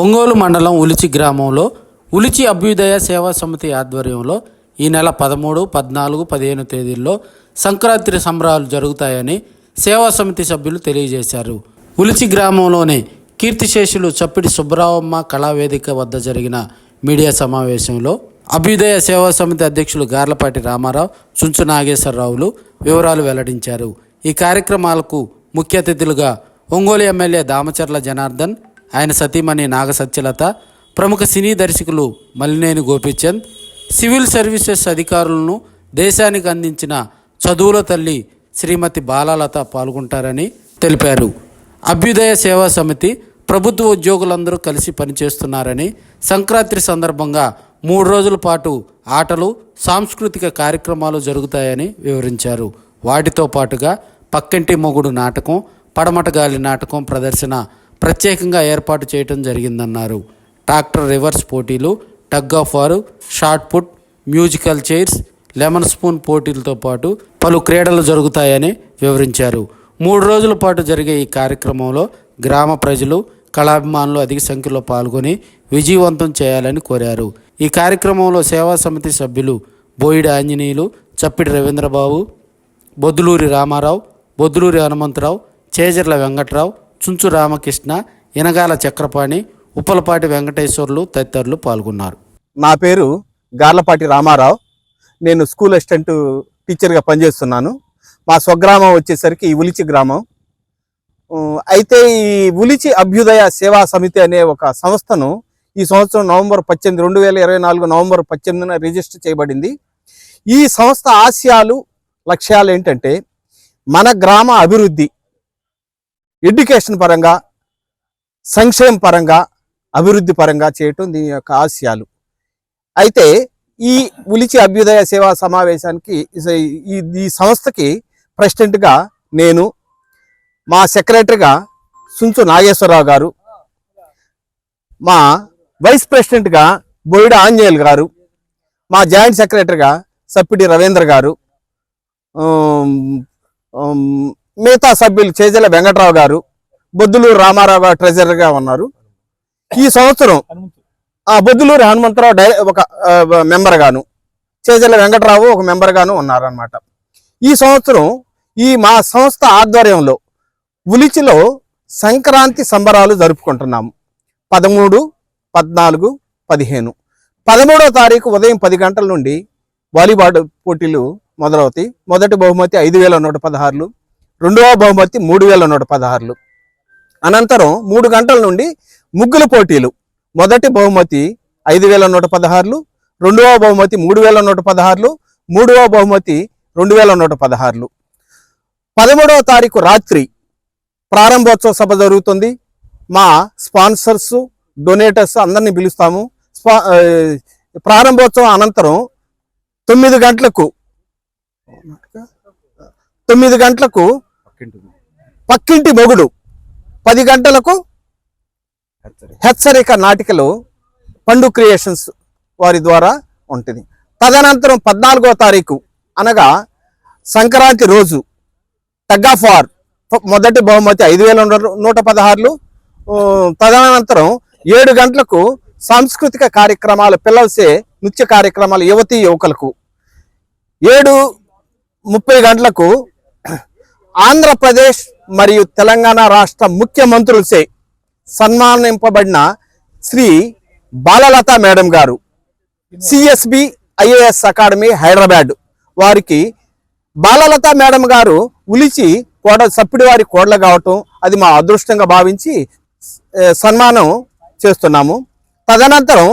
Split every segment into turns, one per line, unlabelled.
ఒంగోలు మండలం ఉలిచి గ్రామంలో ఉలిచి అభ్యుదయ సేవా సమితి ఆధ్వర్యంలో ఈ నెల పదమూడు పద్నాలుగు పదిహేను తేదీల్లో సంక్రాంతి సంబరాలు జరుగుతాయని సేవా సమితి సభ్యులు తెలియజేశారు. ఉలిచి గ్రామంలోని కీర్తిశేషులు చప్పిడి సుబ్బరావమ్మ కళావేదిక వద్ద జరిగిన మీడియా సమావేశంలో అభ్యుదయ సేవా సమితి అధ్యక్షులు గార్లపాటి రామారావు చుంచు నాగేశ్వరరావులు వివరాలు వెల్లడించారు. ఈ కార్యక్రమాలకు ముఖ్య అతిథులుగా ఒంగోలు ఎమ్మెల్యే దామచర్ల జనార్దన్ ఆయన సతీమణి నాగసత్యలత ప్రముఖ సినీ దర్శకులు మల్లినేని గోపీచంద్ సివిల్ సర్వీసెస్ అధికారులను దేశానికి అందించిన చదువుల తల్లి శ్రీమతి బాలాలత పాల్గొంటారని తెలిపారు. అభ్యుదయ సేవా సమితి ప్రభుత్వ ఉద్యోగులందరూ కలిసి పనిచేస్తున్నారని సంక్రాంతి సందర్భంగా మూడు రోజుల పాటు ఆటలు సాంస్కృతిక కార్యక్రమాలు జరుగుతాయని వివరించారు. వాటితో పాటుగా పక్కింటి మొగుడు నాటకం పడమటగాలి నాటకం ప్రదర్శన ప్రత్యేకంగా ఏర్పాటు చేయడం జరిగిందన్నారు. ట్రాక్టర్ రివర్స్ పోటీలు tug of war shot put musical chairs lemon spoon పోటీలతో పాటు పలు క్రీడలు జరుగుతాయని వివరించారు. మూడు రోజుల పాటు జరిగే ఈ కార్యక్రమంలో గ్రామ ప్రజలు కళాభిమానులు అధిక సంఖ్యలో పాల్గొని విజయవంతం చేయాలని కోరారు. ఈ కార్యక్రమంలో సేవా సమితి సభ్యులు బోయిడి ఆంజనేయులు చప్పిడి రవీంద్రబాబు బొద్దులూరి రామారావు బొద్దులూరి హనుమంతరావు చేజర్ల వెంకట్రావు చుంచు రామకృష్ణ ఇనగాల చక్రపాణి ఉప్పలపాటి వెంకటేశ్వర్లు తదితరులు పాల్గొన్నారు.
నా పేరు గార్లపాటి రామారావు. నేను స్కూల్ అసిస్టెంట్ టీచర్గా పనిచేస్తున్నాను. మా స్వగ్రామం వచ్చేసరికి ఈ ఉలిచి గ్రామం. అయితే ఈ ఉలిచి అభ్యుదయ సేవా సమితి అనే ఒక సంస్థను ఈ సంవత్సరం నవంబర్ పద్దెనిమిది రెండు వేల ఇరవై నాలుగు నవంబర్ పద్దెనిమిదిన రిజిస్టర్ చేయబడింది. ఈ సంస్థ ఆశయాలు లక్ష్యాలు ఏంటంటే మన గ్రామ అభివృద్ధి ఎడ్యుకేషన్ పరంగా సంక్షేమ పరంగా అభివృద్ధి పరంగా చేయటం దీని యొక్క ఆశయాలు. అయితే ఈ ఉలిచి అభ్యుదయ సేవా సమావేశానికి ఈ సంస్థకి ప్రెసిడెంట్గా నేను మా సెక్రటరీగా సుంచు నాగేశ్వరరావు గారు మా వైస్ ప్రెసిడెంట్గా బొయిడ ఆంజనేయులు గారు మా జాయింట్ సెక్రటరీగా సప్పిడి రవీంద్ర గారు మిగతా సభ్యులు చేజల వెంకట్రావు గారు బొద్దులూరు రామారావు గారు ట్రెజరర్గా ఉన్నారు. ఈ సంవత్సరం ఆ బొద్దులూరు హనుమంతరావు డై ఒక మెంబర్గాను మెంబర్ గాను చేజల వెంకటరావు ఒక మెంబర్ గాను ఉన్నారనమాట ఈ సంవత్సరం ఈ మా సంస్థ ఆధ్వర్యంలో ఉలిచిలో సంక్రాంతి సంబరాలు జరుపుకుంటున్నాము పదమూడు పద్నాలుగు పదిహేను. పదమూడో తారీఖు ఉదయం పది గంటల నుండి వాలీబాల్ పోటీలు మొదలవుతాయి. మొదటి బహుమతి ఐదు వేల నూట పదహారులు. రెండవ బహుమతి మూడు వేల నూట పదహారులు. అనంతరం మూడు గంటల నుండి ముగ్గుల పోటీలు. మొదటి బహుమతి ఐదు వేల నూట పదహారులు రెండవ బహుమతి మూడు వేల నూట పదహారులు మూడవ బహుమతి రెండు వేల నూట పదహారులు. పదమూడవ తారీఖు రాత్రి ప్రారంభోత్సవ సభ జరుగుతుంది. మా స్పాన్సర్స్ డొనేటర్స్ అందరినీ పిలుస్తాము. స్పా ప్రారంభోత్సవం అనంతరం తొమ్మిది గంటలకు తొమ్మిది గంటలకు పక్కింటి మొగుడు పది గంటలకు హెచ్చరిక. నాటికలు పండు క్రియేషన్స్ వారి ద్వారా ఉంటుంది. తదనంతరం పద్నాలుగో తారీఖు అనగా సంక్రాంతి రోజు టగ్ ఆఫ్ వార్. మొదటి బహుమతి ఐదు వేల నూట పదహారులు. తదనంతరం ఏడు గంటలకు సాంస్కృతిక కార్యక్రమాలు పిల్లలసే నృత్య కార్యక్రమాలు యువతీ యువకులకు. ఏడు ముప్పై గంటలకు ఆంధ్రప్రదేశ్ మరియు తెలంగాణ రాష్ట్ర ముఖ్యమంత్రులచే సన్మానింపబడిన శ్రీ బాలలత మేడం గారు. CSB IAS academy Hyderabad. వారికి బాలలత మేడం గారు ఉలిచి కోడ సప్పిడి వారి కోడలు కావటం అది మా అదృష్టంగా భావించి సన్మానం చేస్తున్నాము. తదనంతరం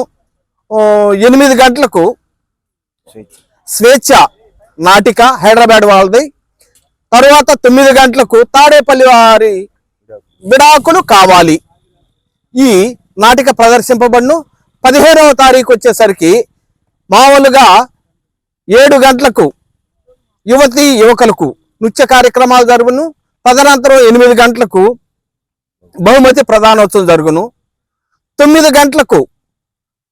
ఎనిమిది గంటలకు స్వేచ్ఛ నాటిక హైదరాబాద్ వాళ్ళది. తరువాత తొమ్మిది గంటలకు తాడేపల్లి వారి విడాకులు కావాలి. ఈ నాటిక ప్రదర్శింపబడును. పదిహేనవ తారీఖు వచ్చేసరికి మామూలుగా ఏడు గంటలకు యువతి యువకులకు నృత్య కార్యక్రమాలు జరుగును. తదనంతరం ఎనిమిది గంటలకు బహుమతి ప్రధానోత్సవం జరుగును. తొమ్మిది గంటలకు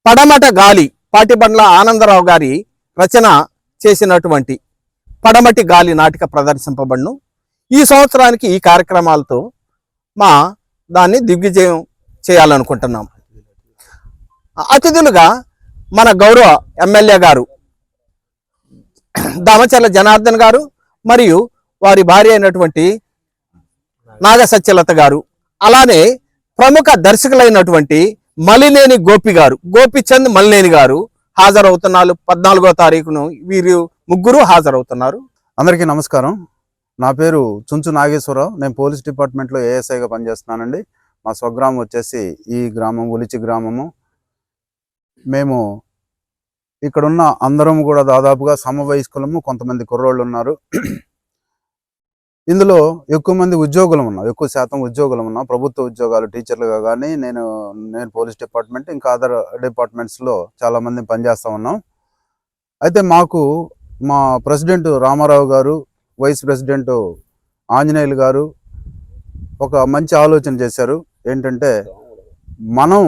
పడమట గాలి పాటిబండ్ల ఆనందరావు గారి రచన చేసినటువంటి పడమటి గాలి నాటిక ప్రదర్శింపబడును. ఈ సంవత్సరానికి ఈ కార్యక్రమాలతో మా దాన్ని దిగ్విజయం చేయాలనుకుంటున్నాం. అతిథులుగా మన గౌరవ ఎమ్మెల్యే గారు దామచర్ల జనార్దన్ గారు మరియు వారి భార్య అయినటువంటి నాగసత్యలత గారు అలానే ప్రముఖ దర్శకులైనటువంటి మలినేని గోపి గారు గోపిచంద్ మలినేని గారు హాజరవుతున్నారు. పద్నాలుగో తారీఖును వీరు ముగ్గురు హాజరవుతున్నారు.
అందరికీ నమస్కారం. నా పేరు చుంచు నాగేశ్వరరావు. నేను పోలీస్ డిపార్ట్మెంట్లో ఏఎస్ఐగా పనిచేస్తున్నానండి. మా స్వగ్రామం వచ్చేసి ఈ గ్రామం ఉలిచి గ్రామము. మేము ఇక్కడున్న అందరం కూడా దాదాపుగా సమవయస్కులము కొంతమంది కుర్రోళ్ళు ఉన్నారు ఇందులో ఎక్కువ మంది ఉద్యోగులు ఉన్నాం ఎక్కువ శాతం ఉద్యోగులు ఉన్నాం ప్రభుత్వ ఉద్యోగాలు టీచర్లుగా కానీ నేను నేను పోలీస్ డిపార్ట్మెంట్ ఇంకా అదర్ డిపార్ట్మెంట్స్లో చాలామంది పనిచేస్తూ ఉన్నాం. అయితే మాకు మా ప్రెసిడెంట్ రామారావు గారు వైస్ ప్రెసిడెంట్ ఆంజనేయులు గారు ఒక మంచి ఆలోచన చేశారు. ఏంటంటే మనం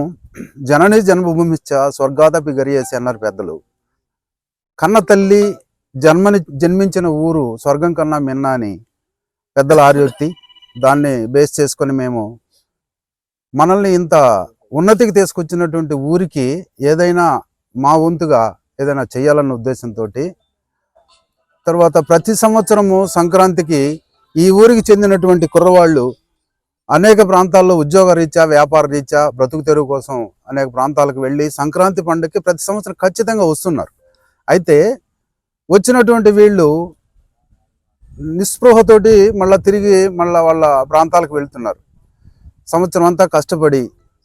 జనని జన్మభూమిశ్చ స్వర్గాదపి గరియేసి అన్నారు పెద్దలు. కన్న తల్లి జన్మని జన్మించిన ఊరు స్వర్గం కన్నా మిన్న అని పెద్దల ఆర్యోక్తి. దాన్ని బేస్ చేసుకొని మేము మనల్ని ఇంత ఉన్నతికి తీసుకొచ్చినటువంటి ఊరికి ఏదైనా మా వంతుగా ఏదైనా చేయాలన్న ఉద్దేశంతో తర్వాత ప్రతి సంవత్సరము సంక్రాంతికి ఈ ఊరికి చెందినటువంటి కుర్రవాళ్ళు అనేక ప్రాంతాల్లో ఉద్యోగ రీత్యా వ్యాపార రీత్యా బ్రతుకు తెరువు కోసం అనేక ప్రాంతాలకు వెళ్ళి సంక్రాంతి పండుగకి ప్రతి సంవత్సరం ఖచ్చితంగా వస్తున్నారు. అయితే వచ్చినటువంటి వీళ్ళు నిస్పృహతోటి మళ్ళీ తిరిగి మళ్ళీ వాళ్ళ ప్రాంతాలకు వెళ్తున్నారు. సంవత్సరం అంతా కష్టపడి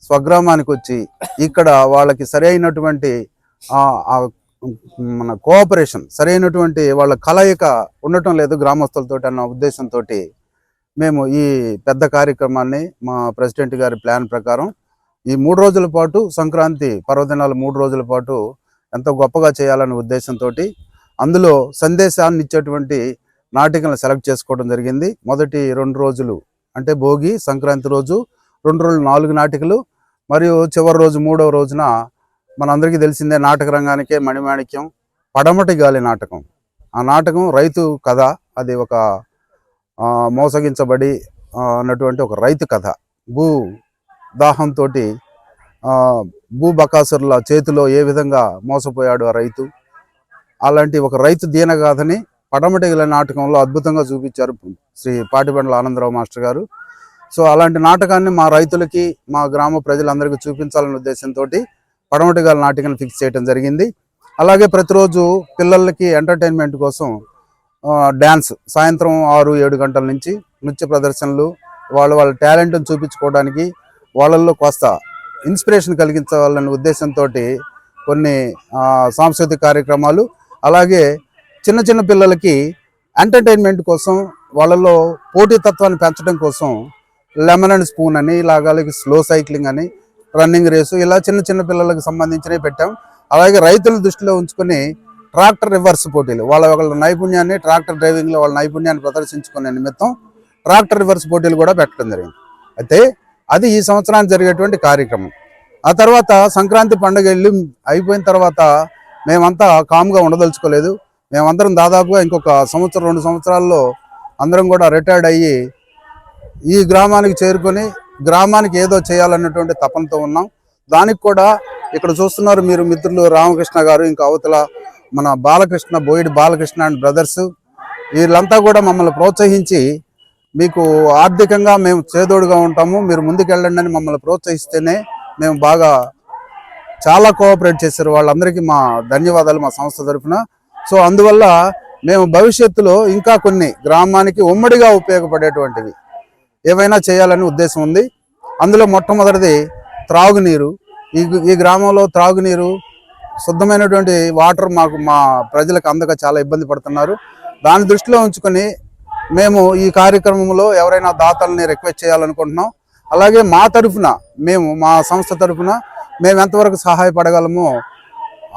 స్వగ్రామానికి వచ్చి ఇక్కడ వాళ్ళకి సరి అయినటువంటి మన కోఆపరేషన్ సరైనటువంటి వాళ్ళ కలయిక ఉండటం లేదు గ్రామస్తులతో అన్న ఉద్దేశంతో మేము ఈ పెద్ద కార్యక్రమాన్ని మా ప్రెసిడెంట్ గారి ప్లాన్ ప్రకారం ఈ మూడు రోజుల పాటు సంక్రాంతి పర్వదినాలు మూడు రోజుల పాటు ఎంతో గొప్పగా చేయాలనే ఉద్దేశంతో అందులో సందేశాన్ని ఇచ్చేటువంటి నాటికలను సెలెక్ట్ చేసుకోవడం జరిగింది. మొదటి రెండు రోజులు అంటే భోగి సంక్రాంతి రోజు రెండు రోజులు నాలుగు నాటికలు మరియు చివరి రోజు మూడవ రోజున మనందరికీ తెలిసిందే నాటక రంగానికే మణిమాణిక్యం పడమటి గాలి నాటకం. ఆ నాటకం రైతు కథ అది ఒక మోసగించబడి అన్నటువంటి ఒక రైతు కథ. భూ దాహంతో భూ బకాసురుల చేతిలో ఏ విధంగా మోసపోయాడు ఆ రైతు? అలాంటి ఒక రైతు దీనగాథని పడమటి గాలి నాటకంలో అద్భుతంగా చూపించారు శ్రీ పాటిబండ్ల ఆనందరావు మాస్టర్ గారు. సో అలాంటి నాటకాన్ని మా రైతులకి మా గ్రామ ప్రజలందరికీ చూపించాలనే ఉద్దేశంతో పడమటిగాల నాటికను ఫిక్స్ చేయడం జరిగింది. అలాగే ప్రతిరోజు పిల్లలకి ఎంటర్టైన్మెంట్ కోసం డ్యాన్స్ సాయంత్రం ఆరు ఏడు గంటల నుంచి నృత్య ప్రదర్శనలు వాళ్ళ వాళ్ళ టాలెంట్ని చూపించుకోవడానికి వాళ్ళల్లో కాస్త ఇన్స్పిరేషన్ కలిగించాలనే ఉద్దేశంతో కొన్ని సాంస్కృతిక కార్యక్రమాలు అలాగే చిన్న చిన్న పిల్లలకి ఎంటర్టైన్మెంట్ కోసం వాళ్ళలో పోటీతత్వాన్ని పెంచడం కోసం లెమన్ అండ్ స్పూన్ అని ఇలాగ స్లో సైక్లింగ్ అని రన్నింగ్ రేసు ఇలా చిన్న చిన్న పిల్లలకు సంబంధించినవి పెట్టాం. అలాగే రైతుల దృష్టిలో ఉంచుకొని ట్రాక్టర్ రివర్స్ పోటీలు. వాళ్ళ వాళ్ళ నైపుణ్యాన్ని ట్రాక్టర్ డ్రైవింగ్లో వాళ్ళ నైపుణ్యాన్ని ప్రదర్శించుకునే నిమిత్తం ట్రాక్టర్ రివర్స్ పోటీలు కూడా పెట్టడం జరిగింది. అయితే అది ఈ సంవత్సరానికి జరిగేటువంటి కార్యక్రమం. ఆ తర్వాత సంక్రాంతి పండుగ వెళ్ళి అయిపోయిన తర్వాత మేమంతా కామ్గా ఉండదలుచుకోలేదు. మేమందరం దాదాపుగా ఇంకొక సంవత్సరం రెండు సంవత్సరాల్లో అందరం కూడా రిటైర్డ్ అయ్యి ఈ గ్రామానికి చేరుకొని గ్రామానికి ఏదో చేయాలన్నటువంటి తపనతో ఉన్నాం. దానికి కూడా ఇక్కడ చూస్తున్నారు మీరు మిత్రులు రామకృష్ణ గారు ఇంకా అవతల మన బాలకృష్ణ బోయిడి బాలకృష్ణ అండ్ బ్రదర్స్. వీళ్ళంతా కూడా మమ్మల్ని ప్రోత్సహించి మీకు ఆర్థికంగా మేము చేదోడుగా ఉంటాము. మీరు ముందుకెళ్ళండి అని మమ్మల్ని ప్రోత్సహిస్తేనే మేము బాగా చాలా కోఆపరేట్ చేశారు. వాళ్ళందరికీ మా ధన్యవాదాలు మా సంస్థ తరఫున. సో అందువల్ల మేము భవిష్యత్తులో ఇంకా కొన్ని గ్రామానికి ఉమ్మడిగా ఉపయోగపడేటువంటివి. ఏవైనా చేయాలని ఉద్దేశం ఉంది. అందులో మొట్టమొదటిది త్రాగునీరు. ఈ ఈ గ్రామంలో త్రాగునీరు శుద్ధమైనటువంటి వాటర్ మాకు మా ప్రజలకు అందక చాలా ఇబ్బంది పడుతున్నారు. దాన్ని దృష్టిలో ఉంచుకొని మేము ఈ కార్యక్రమంలో ఎవరైనా దాతల్ని రిక్వెస్ట్ చేయాలనుకుంటున్నాం. అలాగే మా తరఫున మేము మా సంస్థ తరఫున మేము ఎంతవరకు సహాయపడగలమో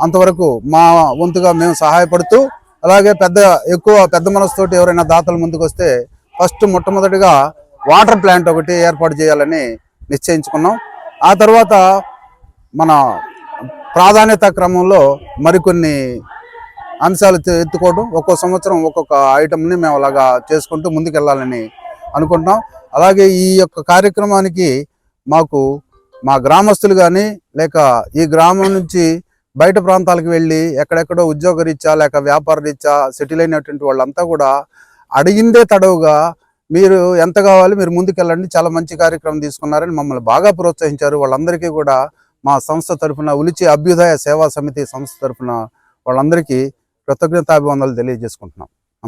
అంతవరకు మా వంతుగా మేము సహాయపడుతూ అలాగే పెద్ద ఎక్కువ పెద్ద మనసుతోటి ఎవరైనా దాతలు ముందుకు వస్తే ఫస్ట్ మొట్టమొదటిగా వాటర్ ప్లాంట్ ఒకటి ఏర్పాటు చేయాలని నిశ్చయించుకున్నాం. ఆ తర్వాత మన ప్రాధాన్యత క్రమంలో మరికొన్ని అంశాలు ఎత్తుకోవడం ఒక్కో సంవత్సరం ఒక్కొక్క ఐటమ్ని మేము అలాగా చేసుకుంటూ ముందుకెళ్ళాలని అనుకుంటున్నాం. అలాగే ఈ యొక్క కార్యక్రమానికి మాకు మా గ్రామస్తులు కానీ లేక ఈ గ్రామం నుంచి బయట ప్రాంతాలకు వెళ్ళి ఎక్కడెక్కడో ఉద్యోగ రీత్యా లేక వ్యాపార రీత్యా సెటిల్ అయినటువంటి వాళ్ళంతా కూడా అడిగిందే తడవుగా మీరు ఎంత కావాలి మీరు ముందుకెళ్ళండి. చాలా మంచి కార్యక్రమం తీసుకున్నారని మమ్మల్ని బాగా ప్రోత్సహించారు. వాళ్ళందరికీ కూడా మా సంస్థ తరఫున ఉలిచి అభ్యుదయ సేవా సమితి సంస్థ తరఫున వాళ్ళందరికీ కృతజ్ఞతాభివందనలు తెలియజేసుకుంటున్నాం.